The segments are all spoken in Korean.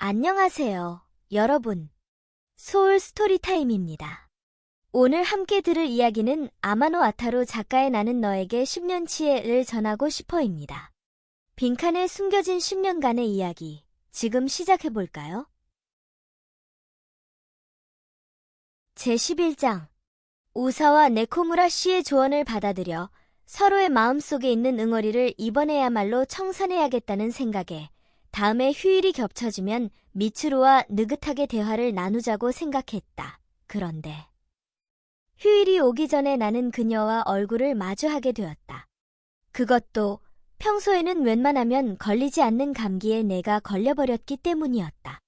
안녕하세요, 여러분. 소울 스토리타임입니다. 오늘 함께 들을 이야기는 아마노 아타루 작가의 나는 너에게 10년치의를 전하고 싶어입니다. 빈칸에 숨겨진 10년간의 이야기, 지금 시작해볼까요? 제11장 우사와 네코무라 씨의 조언을 받아들여 서로의 마음속에 있는 응어리를 이번에야말로 청산해야겠다는 생각에 다음에 휴일이 겹쳐지면 미츠루와 느긋하게 대화를 나누자고 생각했다. 그런데 휴일이 오기 전에 나는 그녀와 얼굴을 마주하게 되었다. 그것도 평소에는 웬만하면 걸리지 않는 감기에 내가 걸려버렸기 때문이었다.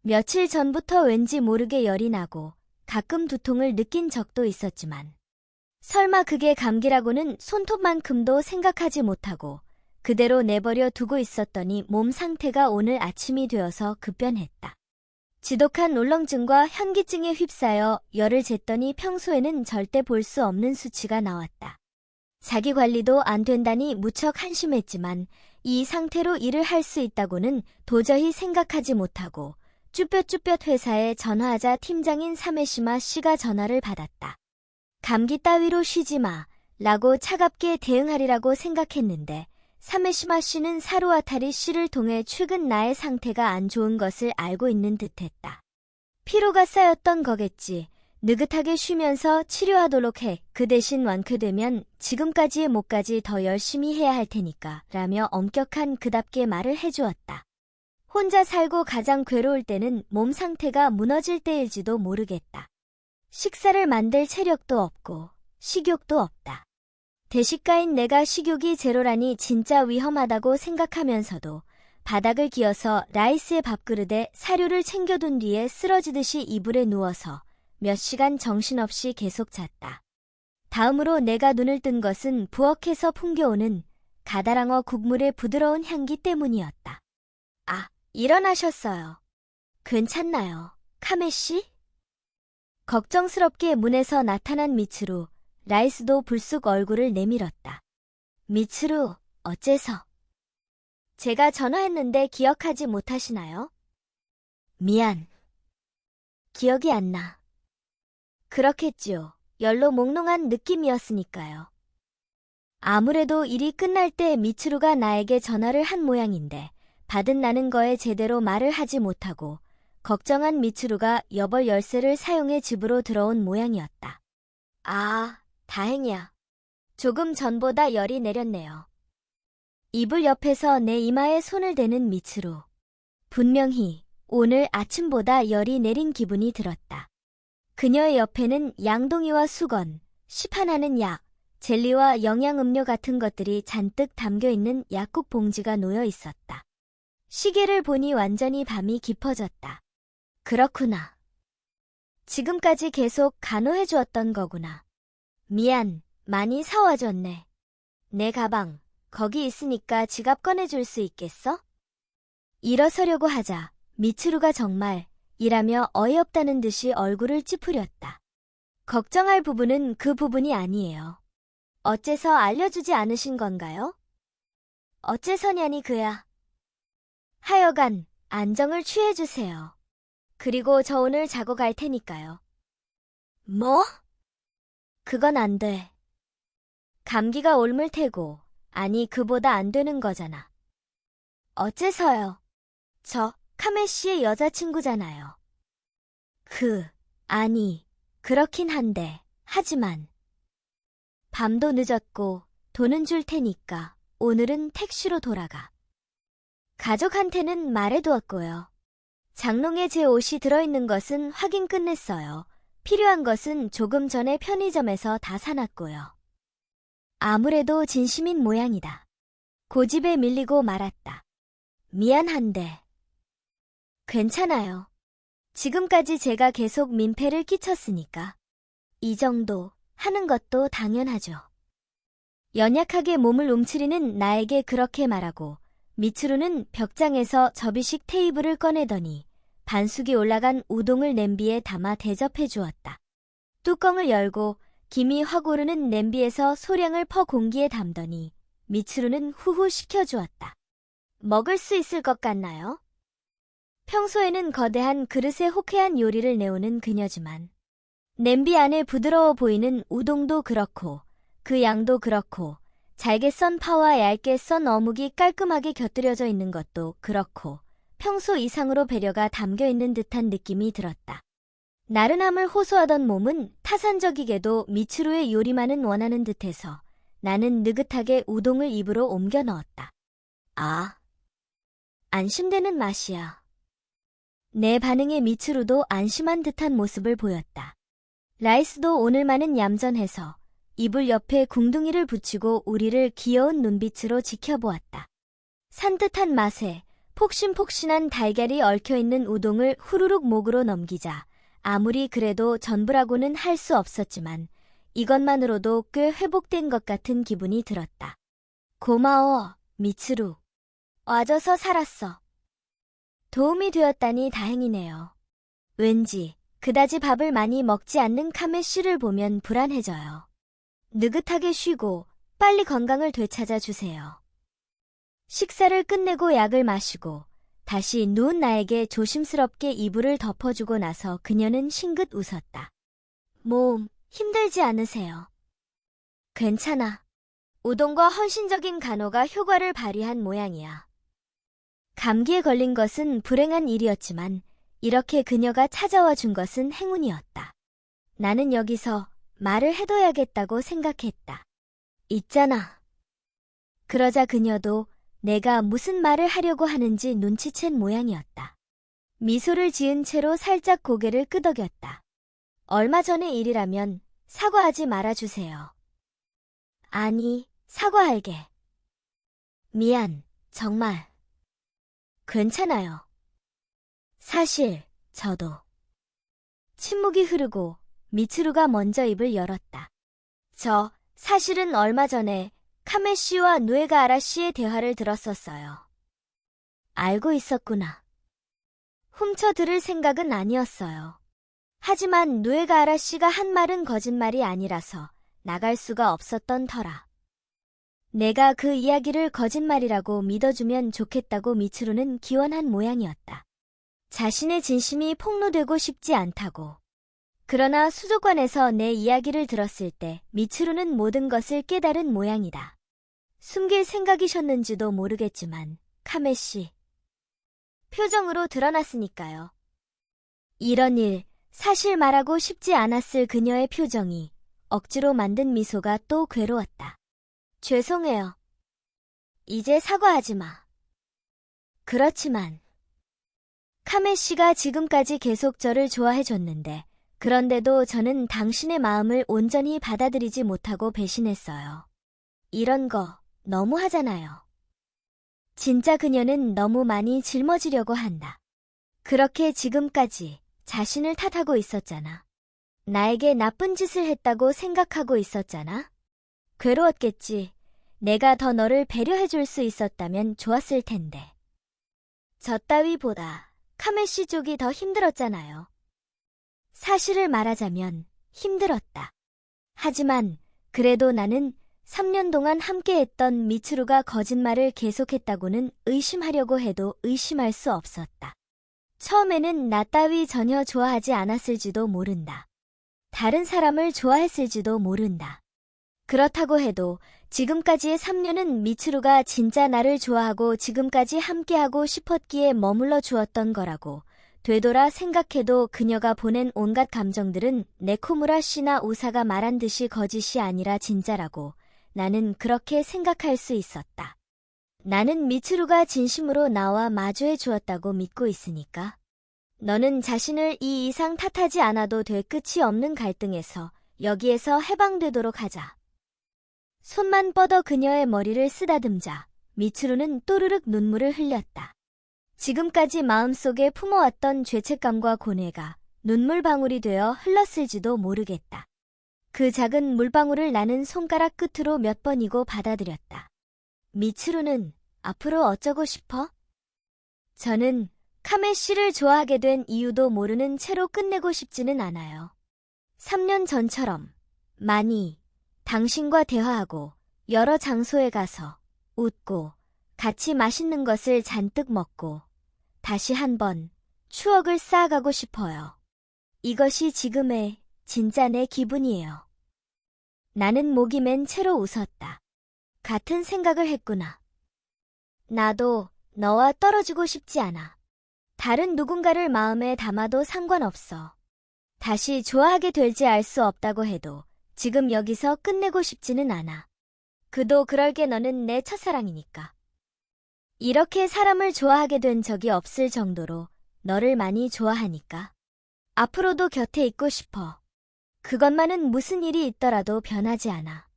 며칠 전부터 왠지 모르게 열이 나고 가끔 두통을 느낀 적도 있었지만 설마 그게 감기라고는 손톱만큼도 생각하지 못하고 그대로 내버려 두고 있었더니 몸 상태가 오늘 아침이 되어서 급변했다. 지독한 울렁증과 현기증에 휩싸여 열을 쟀더니 평소에는 절대 볼 수 없는 수치가 나왔다. 자기 관리도 안 된다니 무척 한심했지만 이 상태로 일을 할 수 있다고는 도저히 생각하지 못하고 쭈뼛쭈뼛 회사에 전화하자 팀장인 사메시마 씨가 전화를 받았다. 감기 따위로 쉬지 마 라고 차갑게 대응하리라고 생각했는데 사메시마 씨는 사루아타리 씨를 통해 최근 나의 상태가 안 좋은 것을 알고 있는 듯했다. 피로가 쌓였던 거겠지. 느긋하게 쉬면서 치료하도록 해. 그 대신 완쾌되면 지금까지의 목까지 더 열심히 해야 할 테니까. 라며 엄격한 그답게 말을 해주었다. 혼자 살고 가장 괴로울 때는 몸 상태가 무너질 때일지도 모르겠다. 식사를 만들 체력도 없고 식욕도 없다. 대식가인 내가 식욕이 제로라니 진짜 위험하다고 생각하면서도 바닥을 기어서 라이스의 밥그릇에 사료를 챙겨둔 뒤에 쓰러지듯이 이불에 누워서 몇 시간 정신없이 계속 잤다. 다음으로 내가 눈을 뜬 것은 부엌에서 풍겨오는 가다랑어 국물의 부드러운 향기 때문이었다. 아, 일어나셨어요. 괜찮나요, 카메 씨? 걱정스럽게 문에서 나타난 미츠루, 라이스도 불쑥 얼굴을 내밀었다. 미츠루, 어째서? 제가 전화했는데 기억하지 못하시나요? 미안. 기억이 안 나. 그렇겠지요. 열로 몽롱한 느낌이었으니까요. 아무래도 일이 끝날 때 미츠루가 나에게 전화를 한 모양인데 받은 나는 거에 제대로 말을 하지 못하고 걱정한 미츠루가 여벌 열쇠를 사용해 집으로 들어온 모양이었다. 아, 다행이야. 조금 전보다 열이 내렸네요. 이불 옆에서 내 이마에 손을 대는 미츠루. 분명히 오늘 아침보다 열이 내린 기분이 들었다. 그녀의 옆에는 양동이와 수건, 시판하는 약, 젤리와 영양음료 같은 것들이 잔뜩 담겨 있는 약국 봉지가 놓여 있었다. 시계를 보니 완전히 밤이 깊어졌다. 그렇구나. 지금까지 계속 간호해 주었던 거구나. 미안, 많이 사와줬네. 내 가방, 거기 있으니까 지갑 꺼내줄 수 있겠어? 일어서려고 하자 미츠루가 정말 일하며 어이없다는 듯이 얼굴을 찌푸렸다. 걱정할 부분은 그 부분이 아니에요. 어째서 알려주지 않으신 건가요? 어째서냐니 그야. 하여간 안정을 취해주세요. 그리고 저 오늘 자고 갈 테니까요. 뭐? 그건 안 돼. 감기가 옮을 테고, 아니, 그보다 안 되는 거잖아. 어째서요? 저, 카메 씨의 여자친구잖아요. 그, 아니, 그렇긴 한데, 하지만. 밤도 늦었고, 돈은 줄 테니까, 오늘은 택시로 돌아가. 가족한테는 말해두었고요. 장롱에 제 옷이 들어있는 것은 확인 끝냈어요. 필요한 것은 조금 전에 편의점에서 다 사놨고요. 아무래도 진심인 모양이다. 고집에 밀리고 말았다. 미안한데. 괜찮아요. 지금까지 제가 계속 민폐를 끼쳤으니까. 이 정도 하는 것도 당연하죠. 연약하게 몸을 움츠리는 나에게 그렇게 말하고 미츠루는 벽장에서 접이식 테이블을 꺼내더니 반숙이 올라간 우동을 냄비에 담아 대접해 주었다. 뚜껑을 열고 김이 확 오르는 냄비에서 소량을 퍼 공기에 담더니 미츠루는 후후 식혀주었다. 먹을 수 있을 것 같나요? 평소에는 거대한 그릇에 호쾌한 요리를 내오는 그녀지만 냄비 안에 부드러워 보이는 우동도 그렇고 그 양도 그렇고 잘게 썬 파와 얇게 썬 어묵이 깔끔하게 곁들여져 있는 것도 그렇고 평소 이상으로 배려가 담겨 있는 듯한 느낌이 들었다. 나른함을 호소하던 몸은 타산적이게도 미츠루의 요리만은 원하는 듯해서 나는 느긋하게 우동을 입으로 옮겨 넣었다. 아, 안심되는 맛이야. 내 반응에 미츠루도 안심한 듯한 모습을 보였다. 라이스도 오늘만은 얌전해서 이불 옆에 궁둥이를 붙이고 우리를 귀여운 눈빛으로 지켜보았다. 산뜻한 맛에 폭신폭신한 달걀이 얽혀있는 우동을 후루룩 목으로 넘기자 아무리 그래도 전부라고는 할 수 없었지만 이것만으로도 꽤 회복된 것 같은 기분이 들었다. 고마워, 미츠루. 와줘서 살았어. 도움이 되었다니 다행이네요. 왠지 그다지 밥을 많이 먹지 않는 카메 씨를 보면 불안해져요. 느긋하게 쉬고 빨리 건강을 되찾아 주세요. 식사를 끝내고 약을 마시고 다시 누운 나에게 조심스럽게 이불을 덮어주고 나서 그녀는 싱긋 웃었다. 몸 힘들지 않으세요? 괜찮아. 우동과 헌신적인 간호가 효과를 발휘한 모양이야. 감기에 걸린 것은 불행한 일이었지만 이렇게 그녀가 찾아와 준 것은 행운이었다. 나는 여기서 말을 해둬야겠다고 생각했다. 있잖아. 그러자 그녀도 내가 무슨 말을 하려고 하는지 눈치챈 모양이었다. 미소를 지은 채로 살짝 고개를 끄덕였다. 얼마 전의 일이라면 사과하지 말아주세요. 아니, 사과할게. 미안, 정말. 괜찮아요. 사실, 저도. 침묵이 흐르고 미츠루가 먼저 입을 열었다. 저, 사실은 얼마 전에 카메 씨와 누에가아라 씨의 대화를 들었었어요. 알고 있었구나. 훔쳐 들을 생각은 아니었어요. 하지만 누에가아라 씨가 한 말은 거짓말이 아니라서 나갈 수가 없었던 터라. 내가 그 이야기를 거짓말이라고 믿어주면 좋겠다고 미츠루는 기원한 모양이었다. 자신의 진심이 폭로되고 싶지 않다고. 그러나 수족관에서 내 이야기를 들었을 때 미츠루는 모든 것을 깨달은 모양이다. 숨길 생각이셨는지도 모르겠지만 카메 씨. 표정으로 드러났으니까요. 이런 일 사실 말하고 싶지 않았을 그녀의 표정이 억지로 만든 미소가 또 괴로웠다. 죄송해요. 이제 사과하지 마. 그렇지만 카메 씨가 지금까지 계속 저를 좋아해 줬는데 그런데도 저는 당신의 마음을 온전히 받아들이지 못하고 배신했어요. 이런 거 너무 하잖아요. 진짜 그녀는 너무 많이 짊어지려고 한다. 그렇게 지금까지 자신을 탓하고 있었잖아. 나에게 나쁜 짓을 했다고 생각하고 있었잖아. 괴로웠겠지. 내가 더 너를 배려해줄 수 있었다면 좋았을 텐데. 저 따위보다 카메 씨 쪽이 더 힘들었잖아요. 사실을 말하자면 힘들었다. 하지만 그래도 나는 3년 동안 함께했던 미츠루가 거짓말을 계속했다고는 의심하려고 해도 의심할 수 없었다. 처음에는 나 따위 전혀 좋아하지 않았을지도 모른다. 다른 사람을 좋아했을지도 모른다. 그렇다고 해도 지금까지의 3년은 미츠루가 진짜 나를 좋아하고 지금까지 함께하고 싶었기에 머물러 주었던 거라고 되돌아 생각해도 그녀가 보낸 온갖 감정들은 네코무라 씨나 우사가 말한 듯이 거짓이 아니라 진짜라고 나는 그렇게 생각할 수 있었다. 나는 미츠루가 진심으로 나와 마주해 주었다고 믿고 있으니까. 너는 자신을 이 이상 탓하지 않아도 될 끝이 없는 갈등에서 여기에서 해방되도록 하자. 손만 뻗어 그녀의 머리를 쓰다듬자 미츠루는 또르륵 눈물을 흘렸다. 지금까지 마음속에 품어왔던 죄책감과 고뇌가 눈물방울이 되어 흘렀을지도 모르겠다. 그 작은 물방울을 나는 손가락 끝으로 몇 번이고 받아들였다. 미츠루는 앞으로 어쩌고 싶어? 저는 카메 씨를 좋아하게 된 이유도 모르는 채로 끝내고 싶지는 않아요. 3년 전처럼 많이 당신과 대화하고 여러 장소에 가서 웃고 같이 맛있는 것을 잔뜩 먹고 다시 한번 추억을 쌓아가고 싶어요. 이것이 지금의 진짜 내 기분이에요. 나는 목이 맨 채로 웃었다. 같은 생각을 했구나. 나도 너와 떨어지고 싶지 않아. 다른 누군가를 마음에 담아도 상관없어. 다시 좋아하게 될지 알 수 없다고 해도 지금 여기서 끝내고 싶지는 않아. 그도 그럴게 너는 내 첫사랑이니까. 이렇게 사람을 좋아하게 된 적이 없을 정도로 너를 많이 좋아하니까. 앞으로도 곁에 있고 싶어. 그것만은 무슨 일이 있더라도 변하지 않아.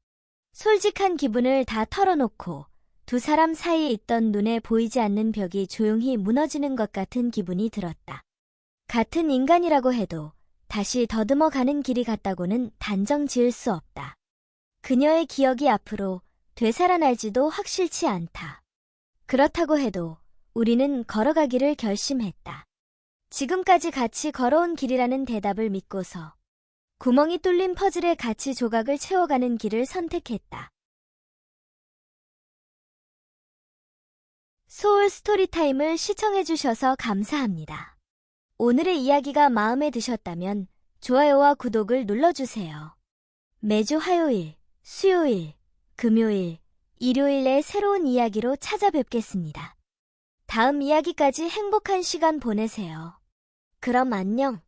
솔직한 기분을 다 털어놓고 두 사람 사이에 있던 눈에 보이지 않는 벽이 조용히 무너지는 것 같은 기분이 들었다. 같은 인간이라고 해도 다시 더듬어 가는 길이 같다고는 단정 지을 수 없다. 그녀의 기억이 앞으로 되살아날지도 확실치 않다. 그렇다고 해도 우리는 걸어가기를 결심했다. 지금까지 같이 걸어온 길이라는 대답을 믿고서 구멍이 뚫린 퍼즐에 같이 조각을 채워가는 길을 선택했다. 소울 스토리타임을 시청해주셔서 감사합니다. 오늘의 이야기가 마음에 드셨다면 좋아요와 구독을 눌러주세요. 매주 화요일, 수요일, 금요일, 일요일에 새로운 이야기로 찾아뵙겠습니다. 다음 이야기까지 행복한 시간 보내세요. 그럼 안녕.